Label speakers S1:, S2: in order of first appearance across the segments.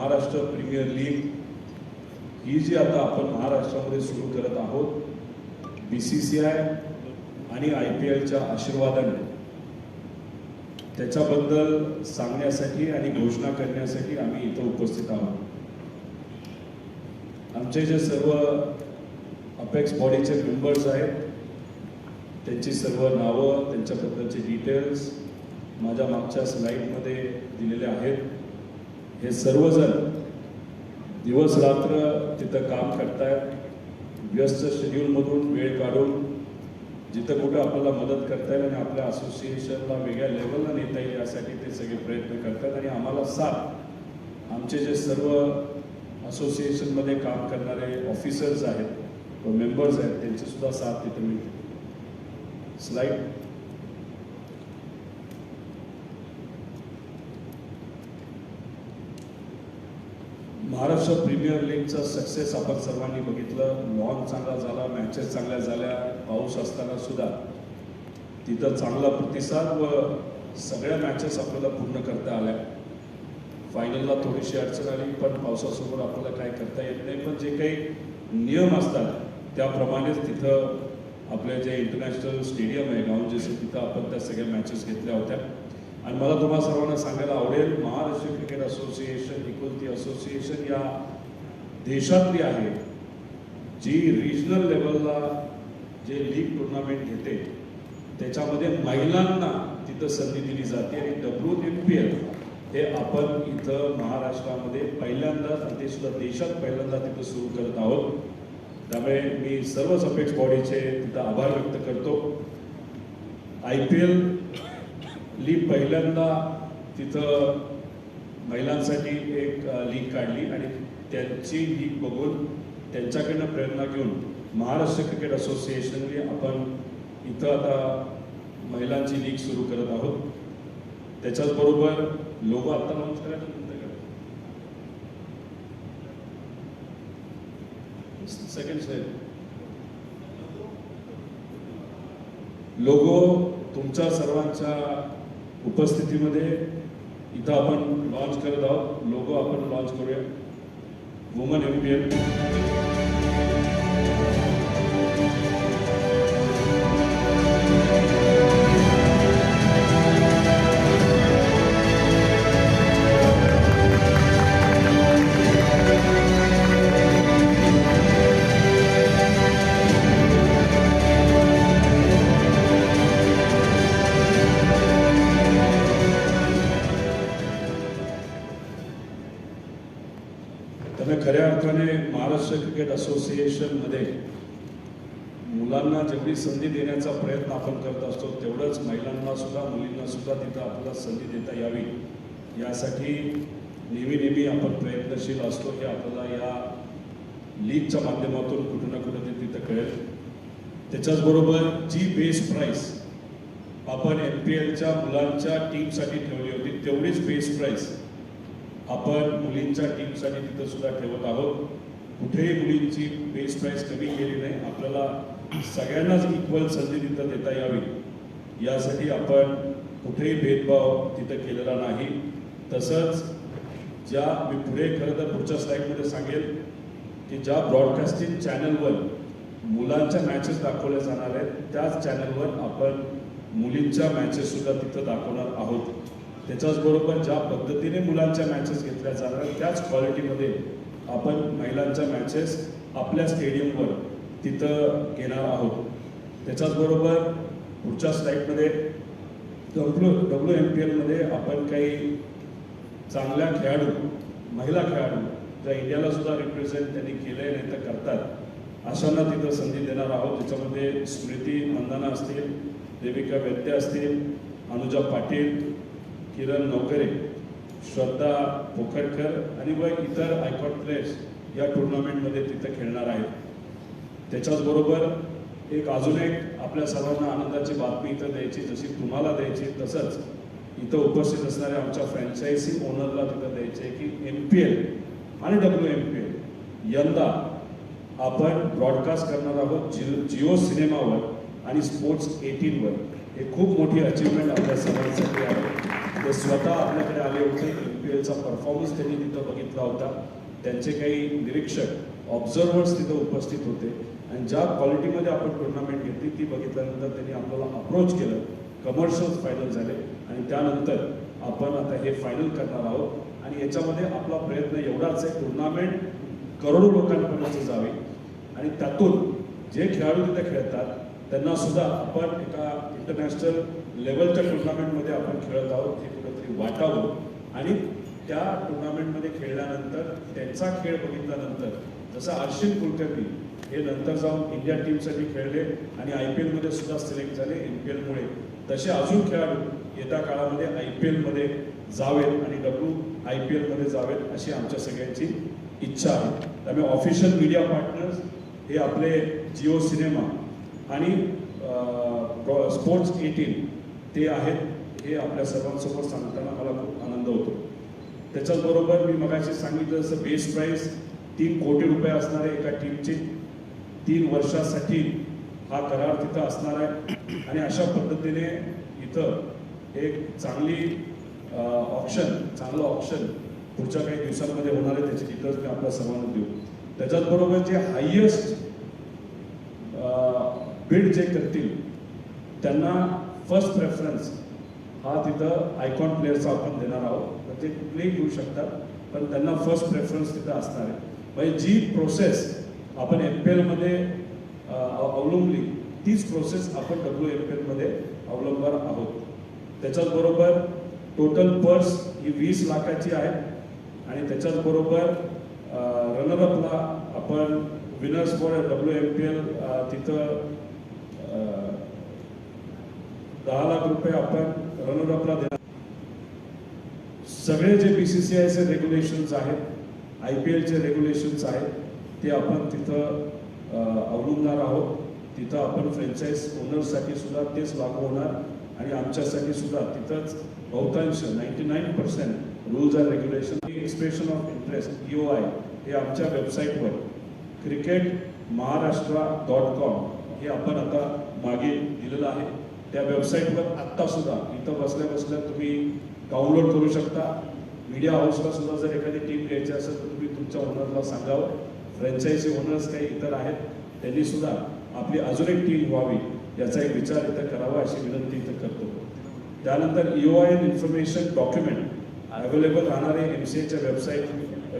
S1: Maharashtra premier league ही जी आता आपण महाराष्ट्रामध्ये सुरू करत आहोत. बी सी सी आय आणि आय पी एलच्या आशीर्वादाने. त्याच्याबद्दल सांगण्यासाठी आणि घोषणा करण्यासाठी आम्ही इथं उपस्थित आहोत. आमचे जे सर्व अपेक्स बॉडीचे मेंबर्स आहेत त्यांची सर्व नावं त्यांच्याबद्दलचे डिटेल्स माझ्या मागच्या स्लाईडमध्ये दिलेले आहेत. हे सर्वजण दिवस रात्र तिथं काम करतायत व्यस्त शेड्यूलमधून वेळ काढून जिथं कुठं आपल्याला मदत करता येईल आणि आपल्या असोसिएशनला वेगळ्या लेवलला नेता येईल यासाठी ते सगळे प्रयत्न करतात आणि आम्हाला साथ आमचे जे सर्व असोसिएशनमध्ये काम करणारे ऑफिसर्स आहेत व मेंबर्स आहेत त्यांचीसुद्धा साथ तिथं मिळते. स्लाईड महाराष्ट्र प्रीमियर लीगचा सक्सेस आपण सर्वांनी बघितलं. लॉन चांगला झाला मॅचेस चांगल्या झाल्या पाऊस असताना सुद्धा. तिथं चांगला प्रतिसाद व सगळ्या मॅचेस आपल्याला पूर्ण करता आल्या. फायनलला थोडीशी अडचण आली पण पावसासमोर आपल्याला काय करता येत नाही. पण जे काही नियम असतात त्याप्रमाणेच तिथं आपले जे इंटरनॅशनल स्टेडियम आहे गावजेसे तिथं आपण त्या सगळ्या मॅचेस घेतल्या होत्या. आणि मला तुम्हाला सर्वांना सांगायला आवडेल Maharashtra cricket association equal association या देशातली आहे. जी रिजनल लेवलला जे लीग टुर्नामेंट घेते त्याच्यामध्ये महिलांना तिथं संधी दिली जाते आणि डब्ल्यू एम पी एल हे आपण इथं महाराष्ट्रामध्ये पहिल्यांदा आणि ते सुद्धा देशात पहिल्यांदा तिथं सुरू करत आहोत. त्यामुळे मी सर्व सपेक्ष बॉडीचे तिथं आभार व्यक्त करतो. आय पी एल लीग पहिल्यांदा तिथं महिलांसाठी एक लीग काढली आणि त्यांची लीग बघून त्यांच्याकडनं प्रेरणा घेऊन महाराष्ट्र क्रिकेट असोसिएशनने आपण इथं आता महिलांची लीग सुरू करत आहोत. त्याच्याच बरोबर लोगो आता लॉन्च करायचं नंतर सेकंड साहेब लोगो तुमच्या सर्वांच्या उपस्थितीमध्ये इथं आपण लॉन्च करत आहोत. लोगो आपण लॉन्च करूया. वुमन एम पी एल खऱ्या अर्थाने महाराष्ट्र क्रिकेट असोसिएशनमध्ये मुलांना जेवढी संधी देण्याचा प्रयत्न आपण करत असतो तेवढंच महिलांना सुद्धा मुलींना सुद्धा तिथं आपल्याला संधी देता यावी. यासाठी नेहमी नेहमी आपण प्रयत्नशील असतो. हे आपल्याला या लीगच्या माध्यमातून कुठं ना कुठं ते तिथं कळेल. त्याच्याचबरोबर जी बेस प्राईस आपण एम पी एलच्या मुलांच्या टीमसाठी ठेवली होती तेवढीच बेस प्राईस आपण मुलींच्या टीमसाठी तिथं सुद्धा ठेवत आहोत. कुठेही मुलींची बेस प्राईस कमी केली नाही. आपल्याला सगळ्यांनाच इक्वल संधी तिथं देता यावी. यासाठी आपण कुठेही भेदभाव तिथं केलेला नाही. तसंच ज्या मी पुढे खरं तर पुढच्या स्लाईडमध्ये सांगेल की ज्या ब्रॉडकास्टिंग चॅनलवर मुलांच्या मॅचेस दाखवल्या जाणार आहेत त्याच चॅनलवर आपण मुलींच्या मॅचेससुद्धा तिथं दाखवणार आहोत. त्याच्याचबरोबर ज्या पद्धतीने मुलांच्या मॅचेस घेतल्या जाणार त्याच क्वालिटीमध्ये आपण महिलांच्या मॅचेस आपल्या स्टेडियमवर तिथं घेणार आहोत. त्याच्याचबरोबर पुढच्या स्लाईडमध्ये डब्ल्यू डब्ल्यू एम पी एलमध्ये आपण काही चांगल्या खेळाडू महिला खेळाडू ज्या इंडियाला सुद्धा रिप्रेझेंट त्यांनी केलंय नाही तर करतात अशांना तिथं संधी देणार आहोत. त्याच्यामध्ये स्मृती मंदाना असतील देविका वैद्य असतील अनुजा पाटील किरण नोकरे श्रद्धा पोखटकर आणि व इतर आयकॉट प्लेयर्स या टुर्नामेंटमध्ये तिथं खेळणार आहेत. त्याच्याचबरोबर एक अजून एक आपल्या सर्वांना आनंदाची बातमी इथं द्यायची जशी तुम्हाला द्यायची तसंच इथं उपस्थित असणाऱ्या आमच्या फ्रँचायझी ओनरला तिथं द्यायचे की एम पी एल आणि डब्ल्यू एम पी एल यंदा आपण ब्रॉडकास्ट करणार आहोत जिओ जिओ सिनेमावर आणि स्पोर्ट्स एटीनवर. हे खूप मोठी अचिव्हमेंट आपल्या सर्वांसाठी आहे. ते स्वतः आपल्याकडे आले होते एम पी एलचा परफॉर्मन्स त्यांनी तिथं बघितला होता. त्यांचे काही निरीक्षक ऑब्झर्वर्स तिथं उपस्थित होते. आणि ज्या क्वालिटीमध्ये आपण टुर्नामेंट घेतली ती बघितल्यानंतर त्यांनी आपल्याला अप्रोच केलं. कमर्शियल फायनल झाले. आणि त्यानंतर आपण आता हे फायनल करणार आहोत. आणि याच्यामध्ये आपला प्रयत्न एवढाच आहे टुर्नामेंट करोडो लोकांपर्यंत जावे. आणि त्यातून जे खेळाडू तिथे खेळतात त्यांना सुद्धा आपण एका इंटरनॅशनल लेवलच्या टुर्नामेंटमध्ये आपण खेळत आहोत हे कुठंतरी वाटावं. आणि त्या टुर्नामेंटमध्ये खेळल्यानंतर त्यांचा खेळ बघितल्यानंतर जसं अर्शिन कुलकर्णी हे नंतर जाऊन इंडिया टीमसाठी खेळले आणि आय पी एलमध्ये सुद्धा सिलेक्ट झाले. एम पी एलमुळे तसे अजून खेळाडू येत्या काळामध्ये आय पी एलमध्ये जावेत आणि डब्ल्यू आय पी एलमध्ये जावेत अशी आमच्या सगळ्यांची इच्छा आहे. त्यामुळे ऑफिशियल मीडिया पार्टनर्स हे आपले जिओ सिनेमा आणि स्पोर्ट्स एटीन ते आहेत हे आपल्या सर्वांसोबत सांगताना मला खूप आनंद होतो. त्याच्याचबरोबर मी मगाशी सांगितलं जसं बेस प्राईस तीन कोटी रुपये असणारे एका टीमचे तीन वर्षासाठी हा करार तिथं असणार आहे. आणि अशा पद्धतीने इथं एक चांगली ऑप्शन चांगलं ऑप्शन पुढच्या काही दिवसांमध्ये होणार आहे त्याची डिटेल्स मी आपल्या सर्वांना देऊ. त्याच्याचबरोबर जे हायेस्ट बिड जे करतील त्यांना फर्स्ट प्रेफरन्स हा तिथं आयकॉन प्लेअरचा आपण देणार आहोत. तर ते कुठलेही घेऊ शकतात पण त्यांना फर्स्ट प्रेफरन्स तिथं असणार आहे. म्हणजे जी प्रोसेस आपण एम पी एलमध्ये अवलंबली तीच प्रोसेस आपण डब्ल्यू एम पी एलमध्ये अवलंबणार आहोत. त्याच्याचबरोबर टोटल पर्स ही वीस लाखाची आहे. आणि त्याच्याचबरोबर रनरअपला आपण winners for W M P L तिथं दहा लाख रुपये आपण रनरअपला देणार सगळे जे बी सी सी आयचे रेग्युलेशन्स आहेत आय पी एलचे रेग्युलेशन्स आहेत ते आपण तिथं अवलंबणार आहोत. तिथं आपण फ्रँचाईज ओनरसाठी सुद्धा तेच लागू होणार आणि आमच्यासाठी सुद्धा तिथंच बहुतांश ninety nine percent rules and regulation expression of interest U I हे आमच्या वेबसाईटवर क्रिकेट महाराष्ट्र डॉट कॉम हे आपण आता मागे दिलेलं आहे. त्या वेबसाईटवर आत्तासुद्धा इथं बसल्या बसल्या तुम्ही डाउनलोड करू शकता. मीडिया हाऊसला सुद्धा जर एखादी टीम घ्यायची असेल तर तुम्ही तुमच्या ओनरला सांगावं. फ्रँचायझी ओनर्स काही इतर आहेत त्यांनी सुद्धा आपली अजून एक टीम व्हावी याचा एक विचार इथं करावा अशी विनंती इथं करतो. त्यानंतर U O I N information document available राहणारे एम सी एच्या वेबसाईट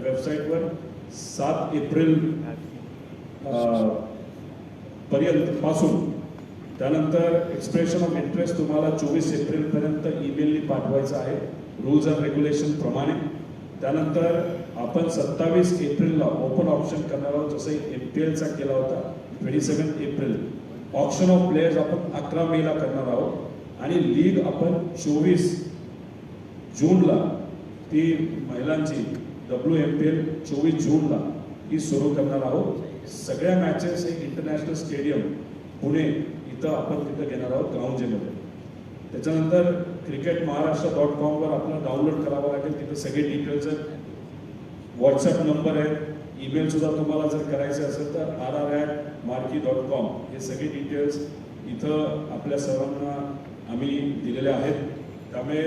S1: वेबसाईटवर सात एप्रिल पर्यंत पासून त्यानंतर एक्सप्रेशन ऑफ इंटरेस्ट तुम्हाला चोवीस एप्रिलपर्यंत ईमेलनी पाठवायचं आहे. रूल्स अँड रेग्युलेशन प्रमाणे. त्यानंतर आपण सत्तावीस एप्रिलला ओपन ऑप्शन करणार आहोत. जसं एम पी एलचा केला होता twenty seven April. Option of players आपण अकरा मेला करणार आहोत. आणि लीग आपण चोवीस जूनला ती महिलांची डब्ल्यू एम पी एल चोवीस जूनला ही सुरू करणार आहोत. सगळ्या मॅचेस हे इंटरनॅशनल स्टेडियम पुणे तिथं आपण तिथं घेणार आहोत गावजेमध्ये त्याच्यानंतर क्रिकेट महाराष्ट्र डॉट कॉमवर आपल्याला डाउनलोड करावं लागेल. तिथं सगळे डिटेल्स व्हॉट्सअप नंबर आहे ईमेल सुद्धा तुम्हाला जर करायचं असेल तर R R at marquee dot com हे सगळे डिटेल्स इथं आपल्या सर्वांना आम्ही दिलेले आहेत. त्यामुळे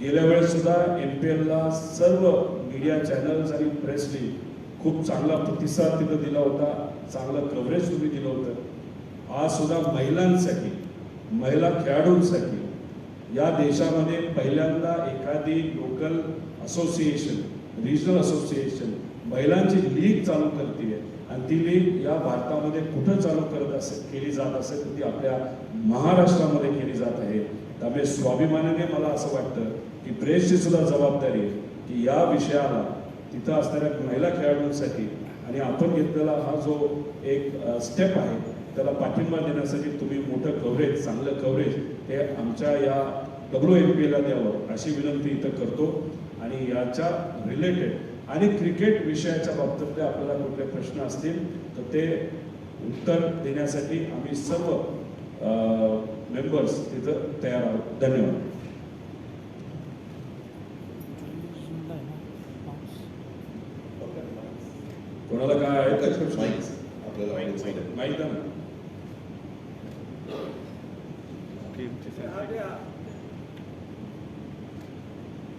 S1: गेल्या वेळेस सुद्धा एम पी एलला सर्व मीडिया चॅनल्स आणि प्रेसनी खूप चांगला प्रतिसाद तिथं दिला होता. चांगलं कव्हरेज तुम्ही दिलं होतं. आज सुद्धा महिलांसाठी महिला खेळाडूंसाठी. या देशामध्ये पहिल्यांदा एखादी लोकल असोसिएशन रिजनल असोसिएशन महिलांची लीग चालू करते आणि ती लीग या भारतामध्ये कुठं चालू करत असेल केली जात असेल तर ती आपल्या महाराष्ट्रामध्ये केली जात आहे. त्यामुळे स्वाभिमानाने मला असं वाटतं की प्रेसची सुद्धा जबाबदारी आहे की या विषयाला तिथं असणाऱ्या महिला खेळाडूंसाठी आणि आपण घेतलेला हा जो एक स्टेप आहे त्याला पाठिंबा देण्यासाठी तुम्ही मोठं कव्हरेज चांगलं कव्हरेज हे आमच्या या डब्ल्यू एम पी एला द्यावं अशी विनंती इथं करतो. आणि याच्या रिलेटेड आणि क्रिकेट विषयाच्या बाबतीतले आपल्याला कुठले प्रश्न असतील तर ते उत्तर देण्यासाठी आम्ही सर्व मेंबर्स तिथं तयार आहोत. धन्यवाद. कोणाला काय आहे? का. माहीत आहे ना?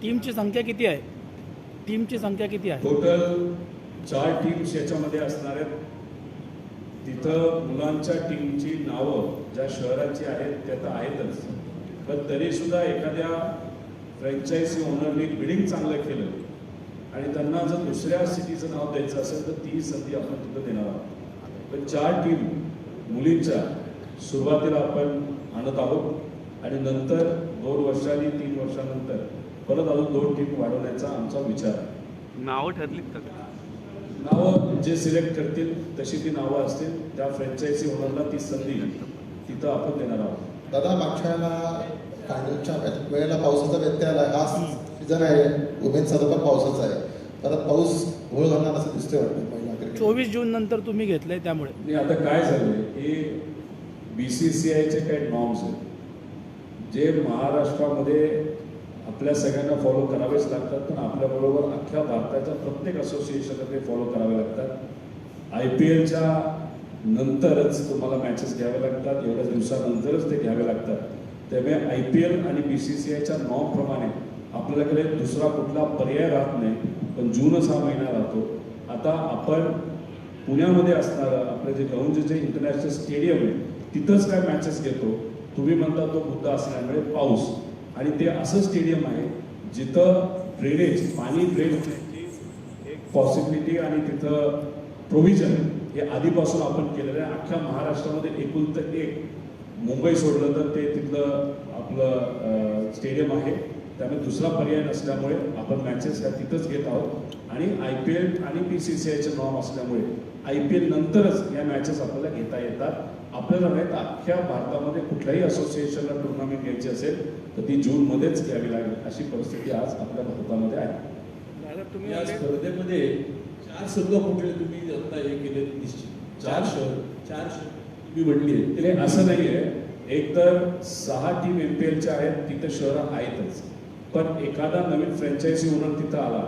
S2: टीमची संख्या किती आहे? टीमची संख्या किती आहे?
S1: टोटल चार टीम्स याच्यामध्ये असणार आहेत. तिथं मुलांच्या टीमची नावं ज्या शहराची आहेत त्या तर आहेतच. पण तरी सुद्धा एखाद्या फ्रँचायझी ओनरनी बिडिंग चांगलं केलं आणि त्यांना जर दुसऱ्या सिटीचं नाव द्यायचं असेल तर ती संधी आपण तिथं देणार आहोत. पण चार टीम मुलींच्या सुरुवातीला आपण आणत आहोत आणि नंतर दोन वर्षांनी तीन वर्षानंतर परत अजून दोन टीम वाढवण्याचा आमचा विचार आहे.
S3: नावं ठरलीत का?
S1: नावं जे सिलेक्ट करतील तशी ती नावं असतील. त्या फ्रँचायझी ओनरला ती संधी तिथं आपण देणार आहोत.
S4: दादा मागच्या वेळेला फायनलच्या वेळेला पावसाचा व्यत्यय आला. हा सीझन आहे. उमेदचा पण पावसाचा आहे. परत पाऊस घोळ घालणार असं दिसतंय वाटतं क्रिकेट
S2: चोवीस जून नंतर तुम्ही घेतलंय त्यामुळे.
S1: आणि आता काय झालंय? हे बी सी सी आयचे काही नॉर्म्स आहेत. जे महाराष्ट्रामध्ये आपल्या सगळ्यांना फॉलो करावेच लागतात पण आपल्याबरोबर अख्ख्या भारताच्या प्रत्येक असोसिएशनला ते फॉलो करावे लागतात. आय पी एलच्या नंतरच तुम्हाला मॅचेस घ्यावे लागतात एवढ्या दिवसानंतरच ते घ्यावे लागतात. त्यामुळे आय पी एल आणि बी सी सी आयच्या नॉर्मप्रमाणे आपल्याकडे दुसरा कुठला पर्याय राहत नाही पण जूनच हा महिना राहतो. आता आपण पुण्यामध्ये असणारं आपलं जे गौंज जे इंटरनॅशनल स्टेडियम आहे तिथंच काय मॅचेस घेतो? तुम्ही म्हणता तो मुद्दा असल्यामुळे पाऊस. आणि ते असं स्टेडियम आहे जिथं ड्रेनेज पाणी ड्रेन होण्याची एक पॉसिबिलिटी आणि तिथं प्रोव्हिजन हे आधीपासून आपण केलेलं आहे. अख्ख्या महाराष्ट्रामध्ये एकूण तर एक. मुंबई सोडलं तर ते तिथलं आपलं स्टेडियम आहे. त्यामुळे दुसरा पर्याय नसल्यामुळे आपण मॅचेस ह्या तिथंच घेत आहोत. आणि आय पी एल आणि बी सी सी आयचे नॉर्म असल्यामुळे आय पी एल नंतरच या मॅचेस आपल्याला घेता येतात. आपल्याला नाही तर अख्ख्या भारतामध्ये कुठल्याही असोसिएशनला टुर्नामेंट घ्यायची असेल तर ती जूनमध्येच घ्यावी लागेल अशी परिस्थिती आज आपल्या भारतामध्ये आहे.
S5: या स्पर्धेमध्ये चार संघ कुठले तुम्ही आता हे केले निश्चित? चार शहर चार शहर तुम्ही म्हटली. आहे
S1: ते असं नाही आहे एक तर सहा टीम एम पी एलच्या आहेत तिथं शहरं आहेतच. पण एखादा नवीन फ्रँचायझी ओनर तिथं आला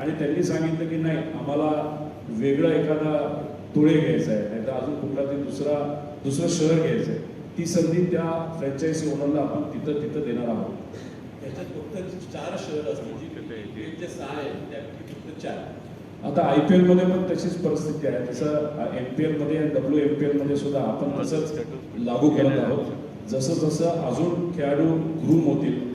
S1: आणि त्यांनी सांगितलं की नाही आम्हाला वेगळं एखादा तुळे घ्यायचा आहे नाही तर अजून कुठला तरी दुसरा दुसरं शहर घ्यायचं आहे. ती संधी त्या फ्रँचायझी ओनरला आपण तिथं तिथं देणार आहोत.
S5: त्याच्यात फक्त चार शहर असतील सहा त्यापैकी फक्त चार.
S1: आता आय पी एलमध्ये पण तशीच परिस्थिती आहे. तसं एम पी एलमध्ये डब्ल्यू एम पी एलमध्ये सुद्धा आपण तसंच लागू करत आहोत. जसं जसं अजून खेळाडू ग्रूम होतील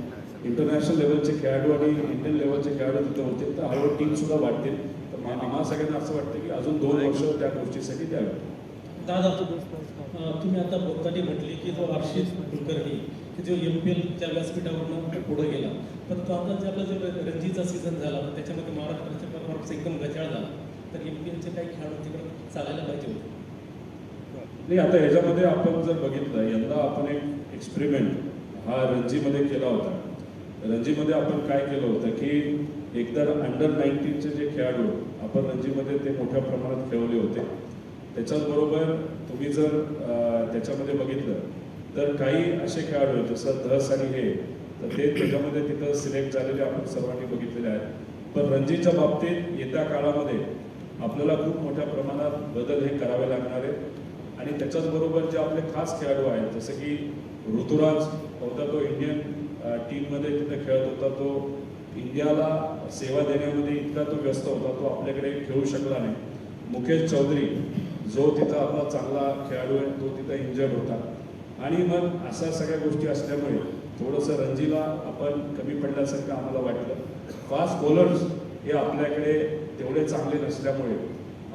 S1: इंटरनॅशनल लेवलचे खेळाडू आणि इंडियन लेवलचे खेळाडू तिथं होतील तर हळूहळू टीम सुद्धा वाढतील तर मा- आम्हा सगळ्यांना असं वाटतं की अजून दोन वर्ष त्या गोष्टीसाठी द्यावी.
S6: दादा तुम्ही आता बोलताना म्हटले की जो हर्षित कुलकर्णी की जो एम पी एलच्या व्यासपीठावरनं पुढे गेला. पण तो आता जे आपला जो रणजीचा सीझन झाला त्याच्यामध्ये महाराष्ट्राचे परफॉर्मन्स एकदम गचाळ झाला. तर एम पी एलचे काही खेळाडू तिकडे चालायला पाहिजे होते.
S1: नाही आता ह्याच्यामध्ये आपण जर बघितलं यंदा आपण एक एक्सपेरिमेंट हा रणजीमध्ये केला होता. रणजीमध्ये आपण काय केलं होतं की एकतर अंडर नाईन्टीनचे जे खेळाडू आपण रणजीमध्ये ते मोठ्या प्रमाणात खेळवले होते. त्याच्याचबरोबर तुम्ही जर त्याच्यामध्ये बघितलं तर काही असे खेळाडू आहेत जसं धस आणि हे तर ते त्याच्यामध्ये तिथं सिलेक्ट झालेले आपण सर्वांनी बघितलेले आहेत. पण रणजीच्या बाबतीत येत्या काळामध्ये आपल्याला खूप मोठ्या प्रमाणात बदल हे करावे लागणार आहेत. आणि त्याच्याचबरोबर जे आपले खास खेळाडू आहेत जसं की ऋतुराज होता तो इंडियन टीममध्ये तिथं खेळत होता तो. इंडियाला सेवा देण्यामध्ये इतका तो व्यस्त होता तो आपल्याकडे खेळू शकला नाही. मुकेश चौधरी जो तिथं आपला चांगला खेळाडू आहे तो तिथं इंजर्ड होता. आणि मग अशा सगळ्या गोष्टी असल्यामुळे थोडंसं रणजीला आपण कमी पडल्यासारखं आम्हाला वाटलं. फास्ट बॉलर्स हे आपल्याकडे तेवढे चांगले नसल्यामुळे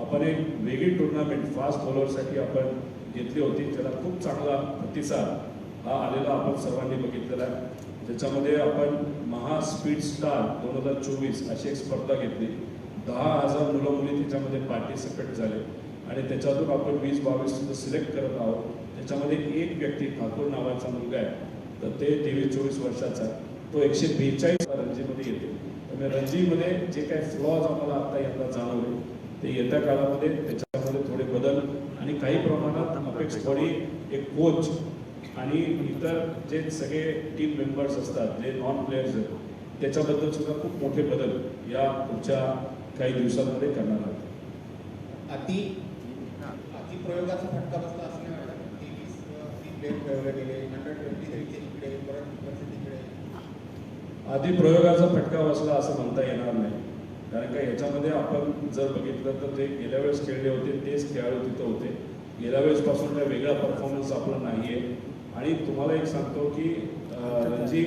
S1: आपण एक वेगळी टुर्नामेंट फास्ट बॉलरसाठी आपण घेतली होती. त्याला खूप चांगला प्रतिसाद हा आलेला आपण सर्वांनी बघितलेला आहे. त्याच्यामध्ये आपण महा स्पीड स्टार दोन हजार चोवीस अशी एक स्पर्धा घेतली. दहा हजार मुलं मुली त्याच्यामध्ये पार्टिसिपेट झाले. आणि त्याच्यातून आपण वीस बावीस सिलेक्ट करत आहोत. त्याच्यामध्ये एक व्यक्ती ठाकूर नावाचा मुलगा आहे. तर ते तेवीस चोवीस वर्षाचा तो एकशे बेचाळीस रणजीमध्ये येते. त्यामुळे रणजीमध्ये जे काही फ्लॉज आम्हाला आता यंदा जाणवले ते येत्या काळामध्ये त्याच्यामध्ये थोडे बदल आणि काही प्रमाणात अपेक्षपडी एक कोच आणि इतर जे सगळे टीम मेंबर्स असतात जे नॉन प्लेयर्स आहेत त्याच्याबद्दल सुद्धा खूप मोठे बदल या पुढच्या काही दिवसांमध्ये करणार आहोत.
S4: अति अतिप्रयोगाचा फटका बसला असं नाही वाटत? तेवीस प्लेयर खेळवले गेले ट्वेंटी थ्रीचे इकडे परत इकडचे तिकडे
S1: आधी प्रयोगाचा फटका बसला असं म्हणता येणार नाही. कारण का याच्यामध्ये आपण जर बघितलं तर ते गेल्या वेळेस खेळले होते तेच खेळाडू तिथं होते. गेल्या वेळेसपासून काही वेगळा परफॉर्मन्स आपला नाही आहे आणि तुम्हाला एक सांगतो की रणजी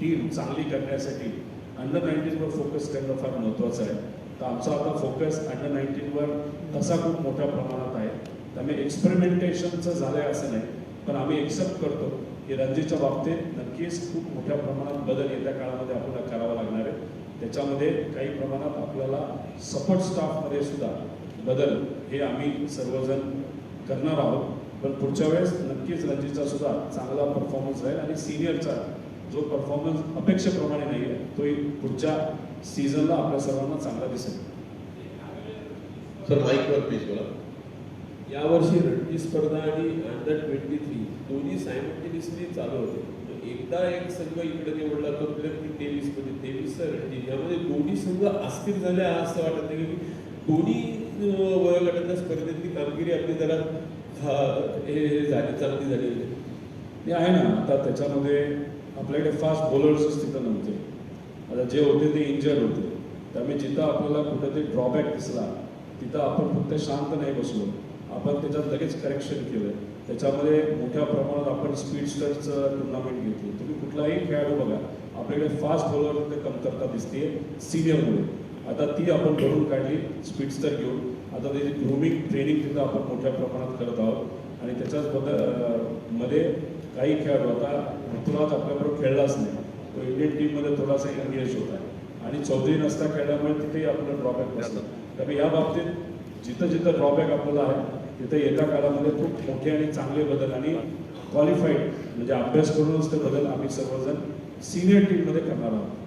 S1: टीम चांगली करण्यासाठी अंडर नाईन्टीनवर फोकस करणं फार महत्त्वाचं आहे. तर आमचा आता फोकस अंडर नाईन्टीनवर तसा खूप मोठ्या प्रमाणात आहे. त्यामुळे एक्सपेरिमेंटेशनचं झालं आहे असं नाही पण आम्ही एक्सेप्ट करतो की रणजीच्या बाबतीत नक्कीच खूप मोठ्या प्रमाणात बदल येत्या काळामध्ये आपल्याला करावा लागणार आहे. त्याच्यामध्ये काही प्रमाणात आपल्याला सपोर्ट स्टाफमध्ये सुद्धा बदल हे आम्ही सर्वजण करणार आहोत. पण पुढच्या वेळेस नक्कीच रणजीचा सुद्धा चांगला परफॉर्मन्स राहील आणि सिनियरचा जो परफॉर्मन्स अपेक्षेप्रमाणे नाही आहे तोही पुढच्या सीझनला आपल्या सर्वांना चांगला दिसेल.
S3: सर माईकवर प्लीज बोला.
S5: यावर्षी रणजी स्पर्धा आणि अंडर ट्वेंटी थ्री दोन्ही सायमल्टेनियसली चालू होते. एकदा एक संघ इकडे निवडला तो की तेवीसमध्ये तेवीस रणजी. यामध्ये दोन्ही संघ अस्थिर झाले असं वाटत नाही की दोन्ही वयोगटाच्या स्पर्धेतली कामगिरी आपली जरा खा- हे हे झाली चालती झालेली
S1: ते आहे ना आता त्याच्यामध्ये आपल्याकडे फास्ट बॉलर्सच तिथं नव्हते. आता जे होते ते इंजर्ड होते. त्यामुळे जिथं आपल्याला कुठेतरी ड्रॉबॅक दिसला तिथं आपण फक्त शांत नाही बसलो. आपण त्याच्यात लगेच करेक्शन केलं. त्याच्यामध्ये मोठ्या प्रमाणात आपण स्पीड स्टरचं टुर्नामेंट घेतली. तुम्ही कुठलाही खेळाडू बघा आपल्याकडे फास्ट बॉलरमध्ये कमतरता दिसते सिनियरमुळे आता ती आपण भरून काढली स्पीडस्टर घेऊन. आता त्याची ग्रुमिंग ट्रेनिंग तिथं आपण मोठ्या प्रमाणात करत आहोत. आणि त्याच्याच बदलमध्ये काही खेळाडू आता ऋतुराज आपल्याबरोबर खेळलाच नाही. तो इंडियन टीममध्ये थोडासा एंगेज होता. आणि चौधरी नसता खेळल्यामुळे तिथेही आपलं ड्रॉबॅक नसतात त्यामुळे या बाबतीत जिथं जिथं ड्रॉबॅक आपल्याला आहे तिथं येत्या काळामध्ये खूप मोठे आणि चांगले बदल आणि क्वालिफाईड म्हणजे अभ्यास करूनच ते बदल आम्ही सर्वजण सिनियर टीममध्ये करणार आहोत.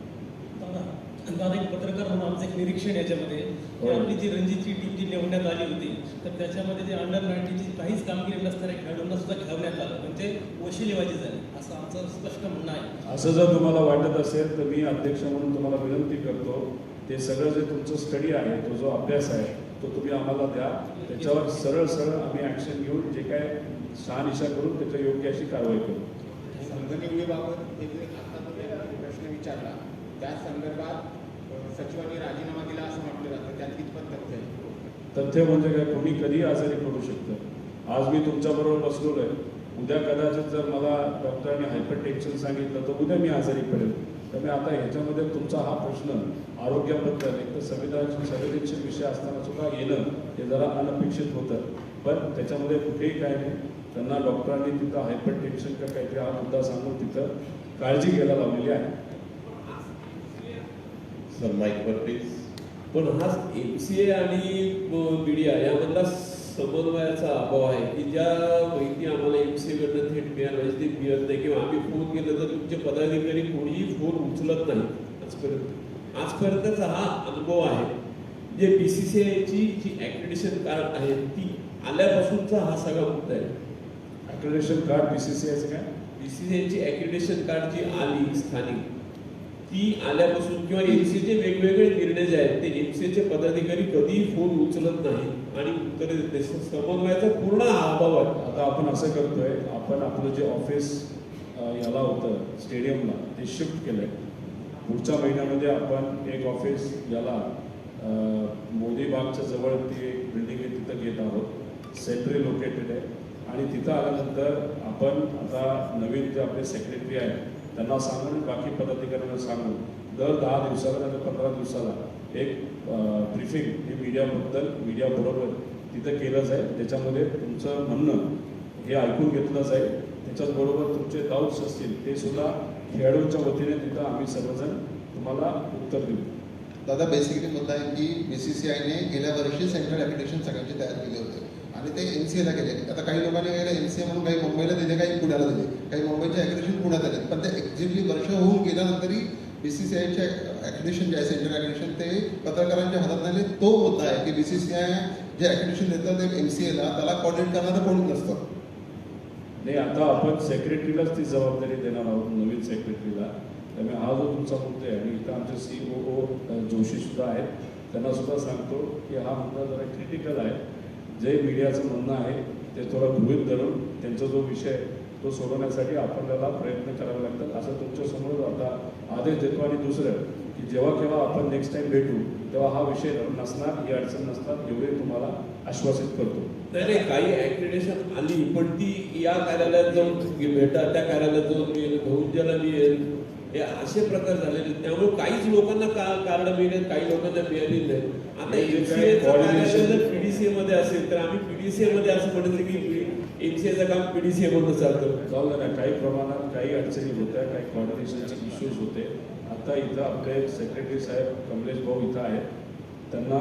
S6: दादा एक पत्रकार म्हणून आमचं एक निरीक्षण याच्यामध्ये. की
S1: हो.
S6: आपली जी रणजीची टीम जी निवडण्यात आली होती तर त्याच्यामध्ये जे अंडर नाईन्टीची काहीच कामगिरी नसणाऱ्या खेळाडूंना सुद्धा ठेवण्यात आलं. म्हणजे वशिलेबाजी झाली असं आमचं स्पष्ट म्हणणं आहे.
S1: असं जर तुम्हाला वाटत असेल तर मी अध्यक्ष म्हणून तुम्हाला विनंती करतो ते सगळं जे तुमचं स्टडी आहे तो जो अभ्यास आहे तो तुम्ही आम्हाला द्या. त्याच्यावर सरळ सरळ आम्ही ॲक्शन घेऊन जे काय शहानिशा करून त्याच्या योग्य अशी कारवाई करू.
S7: संघ निवडीबाबत एक प्रश्न विचारला. त्या संदर्भात सचिवांनी राजीनामा दिला असं म्हटलं जातं. त्यात कितपत तथ्य आहे?
S1: तथ्य म्हणजे काय? कोणी कधी आजारी पडू शकतं. आज मी तुमच्याबरोबर बसलेलो आहे. उद्या कदाचित जर मला डॉक्टरांनी हायपर टेन्शन सांगितलं तर उद्या मी आजारी पडेल. त्यामुळे आता ह्याच्यामध्ये तुमचा हा प्रश्न आरोग्याबद्दल एक तर संविधान संवेदनशील विषय असताना सुद्धा येणं हे जरा अनपेक्षित होतं. पण त्याच्यामध्ये कुठेही काय नाही. त्यांना डॉक्टरांनी तिथं हायपर टेन्शन का काहीतरी हा मुद्दा सांगून तिथं काळजी घ्यायला लावलेली आहे.
S3: माईकवर प्लीज
S5: पण हा एम सी ए आणि मीडिया यामधला समन्वयाचा अभाव आहे की ज्या माहिती आम्हाला एम सी एकडनं थेट मिळायला ते मिळत नाही. किंवा आम्ही फोन केलं तर तुमचे पदाधिकारी कोणीही फोन उचलत नाही. आजपर्यंत. आजपर्यंतचा हा अनुभव आहे. जे बी सी सी आयची जी ॲक्रेडिशन कार्ड आहे ती आल्यापासूनचा हा सगळा मुद्दा आहे.
S1: Accreditation card B C C आयचं काय?
S5: बी सी सी आयची ॲक्रेडिशन कार्ड जी आली स्थानिक ती आल्यापासून किंवा एमसीचे वेगवेगळे निर्णय जे आहेत ते एमसीचे पदाधिकारी कधीही फोन उचलत नाही आणि उत्तरे देत नाही. समन्वयाचा पूर्ण अभाव आहे.
S1: आता आपण असं करतोय आपण आपलं जे ऑफिस याला होतं स्टेडियमला ते शिफ्ट केलंय. पुढच्या महिन्यामध्ये आपण एक ऑफिस याला मोदीबागच्या मोदी बागच्या जवळ ती एक बिल्डिंग आहे तिथं घेत आहोत. सेंट्री लोकेटेड आहे. आणि तिथं आल्यानंतर आपण आता नवीन जे आपले सेक्रेटरी आहेत त्यांना सांगून बाकी पदाधिकाऱ्यांना सांगून दर दहा दिवसाला नाही तर पंधरा दिवसाला एक ब्रिफिंग हे मीडियाबद्दल मीडियाबरोबर तिथं केलं जाईल. त्याच्यामध्ये तुमचं म्हणणं हे ऐकून घेतलं जाईल. त्याच्याचबरोबर तुमचे डाऊट्स असतील ते सुद्धा खेळाडूंच्या वतीने तिथं आम्ही सर्वजण तुम्हाला उत्तर देऊ.
S4: दादा बेसिकली मुद्दा आहे की बी सी सी आयने गेल्या वर्षी सेंट्रल ॲप्लिकेशन सगळ्यांचे तयार केले होते. आणि ते एन सी एला गेले. आता काही लोकांनी गेले एन सी ए म्हणून काही मुंबईला दिले काही पुण्याला दिले. काही मुंबईच्या ॲग्रेशन पुण्यात आले पण ते एक्झॅक्टली वर्ष होऊन गेल्यानंतरही बी सी सी आयच्या ॲक्रेडिशन जे आहे सेंट्रल ॲग्रेशन ते पत्रकारांच्या हातात नाही आले. तो मुद्दा आहे की बी सी सी आय जे ॲक्रेडिशन देतं ते एम सी एला त्याला कॉर्डिनेट करणारं कोण नसतं.
S1: नाही आता आपण सेक्रेटरीलाच ती जबाबदारी देणार आहोत नवीन सेक्रेटरीला त्यामुळे हा जो तुमचा मुद्दा आहे आणि इथं आमचे सी ओ ओ जोशी सुद्धा आहेत त्यांना सुद्धा सांगतो की हा मुद्दा जरा क्रिटिकल आहे. जे मीडियाचं म्हणणं आहे ते थोडं गृहित धरून त्यांचा जो विषय आहे तो सोडवण्यासाठी आपल्याला प्रयत्न करावे लागतात. असं तुमच्यासमोर आता आदेश देतो आणि दुसरं की जेव्हा केव्हा आपण नेक्स्ट टाइम भेटू तेव्हा हा विषय नसणार ही अडचण नसणार एवढे तुम्हाला आश्वासित करतो.
S5: नाही काही ऍक्रिडेशन आली पण ती या कार्यालयात जाऊन भेटा त्या कार्यालयात जाऊन मिळेल मी येईल हे असे प्रकार झालेले. त्यामुळे काहीच लोकांना का कारण मिळेल काही लोकांना मिळाली नाही. आता एमसीए जर पीडीसीए मध्ये असेल तर आम्ही पीडीसीए मध्ये असं म्हणायचं की एमसीएचं काम पीडीसीए मधून चालतं.
S1: दे ना. काही प्रमाणात काही अडचणी होत्या काही कॉर्डिनेशनचे इश्यूज होते. आता इथं आपले सेक्रेटरी साहेब कमलेश भाऊ इथं आहेत. त्यांना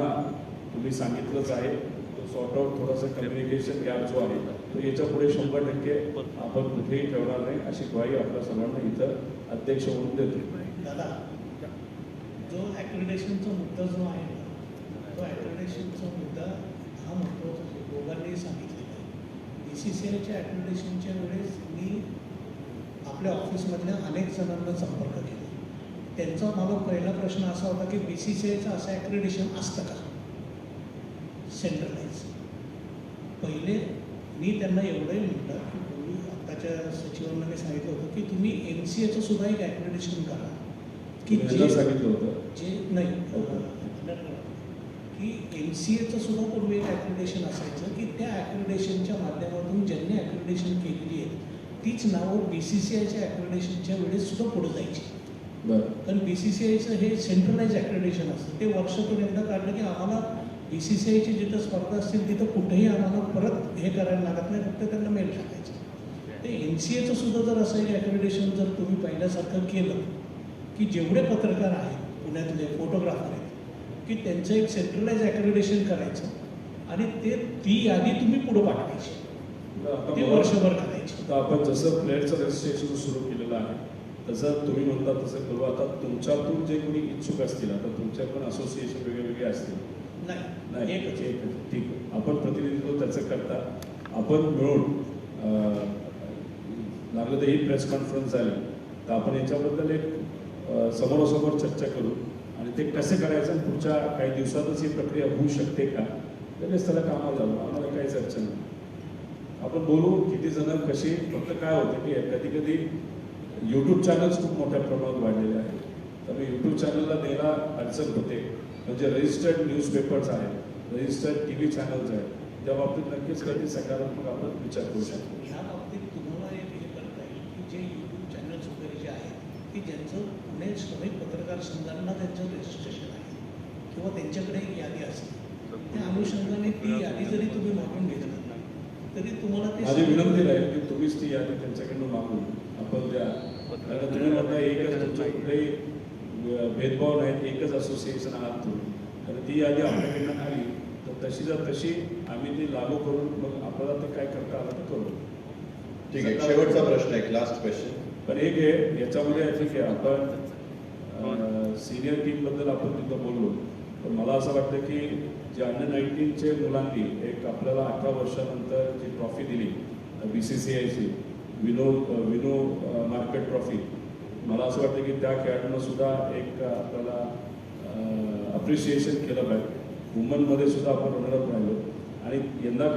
S1: तुम्ही सांगितलंच आहे. तो सॉर्ट आउट थोडासा कम्युनिकेशन गॅप जो आहे तर याच्यापुढे शंभर टक्के आपण कुठेही ठेवणार नाही अशी ग्वाही आपल्या सर्वांना इथं अध्यक्ष म्हणून देतो.
S8: दादा जो ॲक्रिडेशनचा मुद्दा जो आहे ना तो ॲक्रिडेशनचा मुद्दा हा महत्त्वाचा आहे. सांगितलेला आहे. बी सी सी आयच्या ॲक्रिडेशनच्या वेळेस मी आपल्या ऑफिसमधल्या अनेक जणांना संपर्क केला. त्यांचा मला पहिला प्रश्न असा होता की बी सी सी आयचं असं ॲक्रिडेशन असतं का? सेंट्रलाइज पहिले मी त्यांना एवढंही म्हटलं की तुम्ही आत्ताच्या सचिवांना मी सांगितलं होतं की तुम्ही एम सी एचं सुद्धा एक ॲक्रिडेशन करा. की जे
S1: सांगितलं होतं?
S8: जे नाही की एम सी एचं सुद्धा पूर्वी एक ॲक्रिडेशन असायचं की त्या ॲक्रिडेशनच्या माध्यमातून ज्यांनी ॲक्रिडेशन केलेली आहे तीच नावं बी सी सी आयच्या ॲक्रिडेशनच्या वेळेस सुद्धा पुढे जायची.
S1: बरं.
S8: कारण बी सी सी आयचं हे सेंट्रलाइज ॲक्रिडेशन असतं. ते वर्षातून एकदा काढलं की आम्हाला बी सी सी आयची जिथं स्पर्धा असतील तिथं कुठेही आम्हाला परत हे करायला लागत नाही फक्त त्यांना मेल टाकायचं. ते एन सी एचं सुद्धा जर असं एक ॲक्रिडेशन जर तुम्ही पहिल्यासारखं केलं की जेवढे पत्रकार आहेत पुण्यातले फोटोग्राफर आहेत की त्यांचं एक सेंट्रलाइज ॲक्रिडेशन करायचं आणि ते ती यादी तुम्ही पुढं पाठवायची. ते वर्षभर करायची.
S1: आपण जसं प्लेअरचं रजिस्ट्रेशन सुरू केलेलं आहे तसं तुम्ही म्हणता तसं करू. आता तुमच्यातून जे कोणी इच्छुक असतील आता तुमच्या पण असोसिएशन वेगळे वेगळे असतील
S8: नाही.
S1: नाही
S8: एकच
S1: एकच ठीक आहे. आपण प्रतिनिधित्व त्याचं करता. आपण मिळून लागलं तर ही प्रेस कॉन्फरन्स झाली. तर आपण याच्याबद्दल एक समोरासमोर चर्चा करू. आणि ते कसे करायचं पुढच्या काही दिवसातच ही प्रक्रिया होऊ शकते का? लगेच त्याला कामाला जाऊ आम्हाला काहीच अडचण नाही. आपण बोलू किती जण कशी फक्त काय होतं की कधी कधी यूट्यूब चॅनल्स खूप मोठ्या प्रमाणात वाढलेले आहेत. त्यामुळे यूट्यूब चॅनलला द्यायला अडचण होते. म्हणजे रजिस्टर्ड न्यूजपेपर्स आहेत रजिस्टर्ड टी व्ही चॅनल्स आहेत त्या बाबतीत नक्कीच काहीतरी सकारात्मक आपण विचार करू शकतो.
S8: ह्या बाबतीत तुम्हाला एक हे करता येईल की जे यूट्यूब चॅनल्स वगैरे जे आहेत की ज्यांचं पुणे श्रमिक पत्रकार संघांना त्यांचं रजिस्ट्रेशन आहे किंवा त्यांच्याकडे एक यादी असते. त्या अनुषंगाने ती यादी जरी तुम्ही मागून घेतलं तरी तुम्हाला ते
S1: माझी विनंती राहील की तुम्हीच ती यादी त्यांच्याकडनं मागून आपण द्या. कारण तुम्ही म्हणता एकच तुमच्या कुठेही भेदभाव नाहीत एकच असोसिएशन आहात तुम्ही. तर ती यादी आपल्याकडनं आली तर तशी जर तशी आम्ही ती लागू करून मग आपल्याला ते काय करता आलं तर करू
S3: ठीक आहे शेवटचा प्रश्न आहे लास्ट क्वेश्चन
S1: पण एक आहे याच्यामध्ये थिंक आहे आपण सिनियर टीमबद्दल आपण तिथं बोललो. पण मला असं वाटतं की जे अंडर नाईन्टीनचे मुलांनी एक आपल्याला अठरा वर्षानंतर जी ट्रॉफी दिली बी सी सी आयची विनो विनो मार्केट ट्रॉफी मला असं वाटतं की त्या खेळाडूंना सुद्धा एक आपल्याला अप्रिशिएशन केलं पाहिजे. वुमनमध्ये सुद्धा आपण रनरअप राहिलो. आणि यंदा